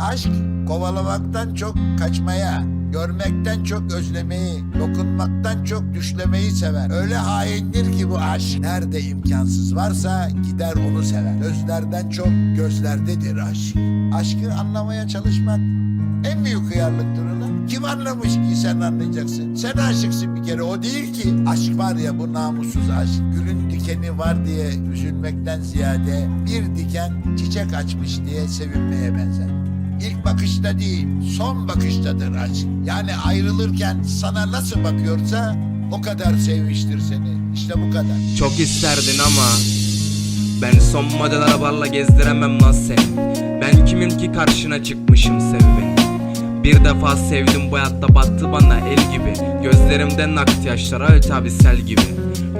Aşk kovalamaktan çok kaçmaya, görmekten çok özlemeyi, dokunmaktan çok düşlemeyi sever. Öyle haindir ki bu aşk. Nerede imkansız varsa gider onu sever. Gözlerden çok gözlerdedir aşk. Aşkı anlamaya çalışmak en büyük hıyarlıktır ulan. Kim anlamış ki sen anlayacaksın? Sen aşıksın bir kere o değil ki. Aşk var ya bu namussuz aşk. Gülün dikeni var diye üzülmekten ziyade bir diken çiçek açmış diye sevinmeye benzer. İlk bakışta değil, son bakıştadır aşk. Yani ayrılırken sana nasıl bakıyorsa o kadar sevmiştir seni. İşte bu kadar. Çok isterdin ama Ben son model arabalarla gezdiremem lan seni Ben kimim ki karşına çıkmışım sev Bir defa sevdim bu hayatta battı bana el gibi Gözlerimden aktı yaşlar öyle abi sel gibi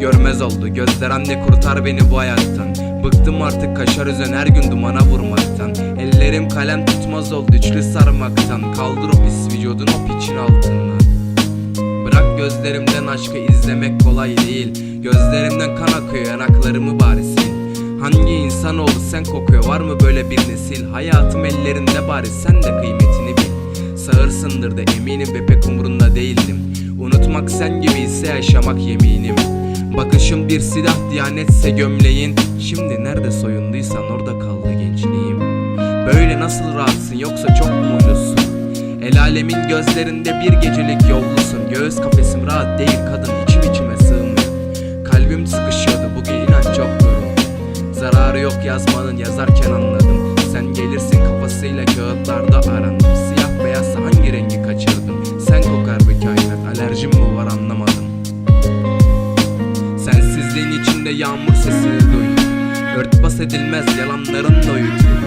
Görmez oldu gözler anne kurtar beni bu hayattan Bıktım artık kaşar üzen her gün dumana vurmaktan. Ellerim kalem tutmaz oldu üçlü sarmaktan. Kaldır o pis vücudun o piçin altından. Bırak gözlerimden aşkı izlemek kolay değil. Gözlerimden kan akıyor yanaklarımı bari sil Hangi insan oldu sen kokuyor var mı böyle bir nesil? Hayatım ellerinde bari sen de kıymetini bil. Sağırsındır da eminim ve pek umurunda değildim. Unutmak sen gibi ise yaşamak yeminim Bakışım bir silah diyanetse gömleğin. Şimdi nerede soyunduysan orada kaldı gençliğim. Böyle nasıl rahatsın yoksa çok mu ucuzsun? El alemin gözlerinde bir gecelik yollusun. Göğüs kafesim rahat değil kadın içim içime sığmıyor. Kalbim sıkışıyordu bugün inan çok yoruldum Zararı yok yazmanın yazarken anladım. Sen gelirsin kafasıyla kağıtlarda arandım Siyah beyazsa hangi rengi kaçırdım Örtbas edilmez yalanların uyutulur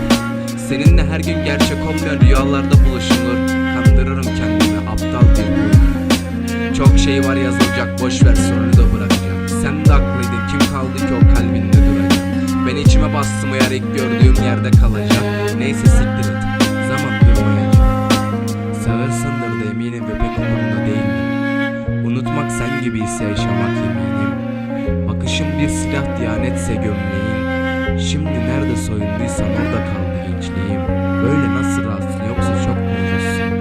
Seninle her gün gerçek olmayan rüyalarda buluşulur. Kandırırım kendimi aptal bir oyun Çok şey var yazılacak boş ver sonra da bırakacağım. Sen de haklıydın kim kaldı ki o kalbinde duracak? Ben içime bastım eğer ilk gördüğüm yerde kalacak. Neyse siktir et zaman durmayacak. Sağırsındır da eminim ve pek umurumda değildim Unutmak sen gibi ise yaşamak yeminim Bakışım bir silah diyanetse gömleğin Şimdi nerede soyunduysan orada kaldı gençliğim. Böyle nasıl rahatsın yoksa çok mu ucuzsun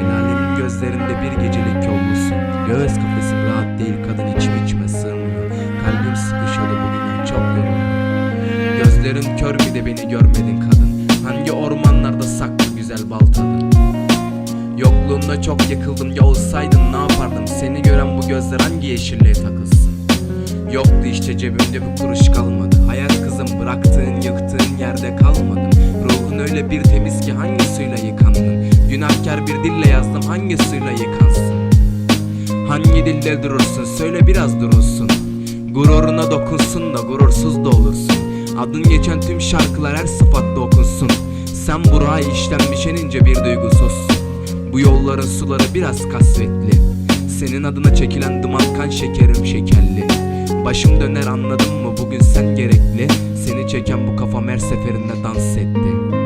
El alemin gözlerinde bir gecelik yollusun Göğüs kafesim rahat değil kadın içim içime sığmıyor. Kalbim sıkışıyordu bugün çok yoruldum. Gözlerin kör bir de beni görmedin kadın. Hangi ormanlarda saklı güzel bal tadın Yokluğunda çok yıkıldım ya olsaydın ne yapardım? Seni gören bu gözler hangi yeşilliğe takılsın Yoktu işte cebimde bir kuruş kalmadı. Hayat kızım bıraktığın yıktığın yerde kalmadım. Ruhun öyle bir temiz ki hangi suyla yıkandın? Günahkar bir dille yazdım hangi suyla yıkansın? Hangi dilde durursun? Söyle biraz durulsun Gururuna dokunsun da gurursuz da olursun. Adın geçen tüm şarkılar her sıfatla okunsun. Sen buraya işlenmiş enince bir duygusuzsun. Bu yolların suları biraz kasvetli. Senin adına çekilen duman kan şekerim şekerli Başım döner anladın mı? Bugün sen gerekli. Seni çeken bu kafam her seferinde dans etti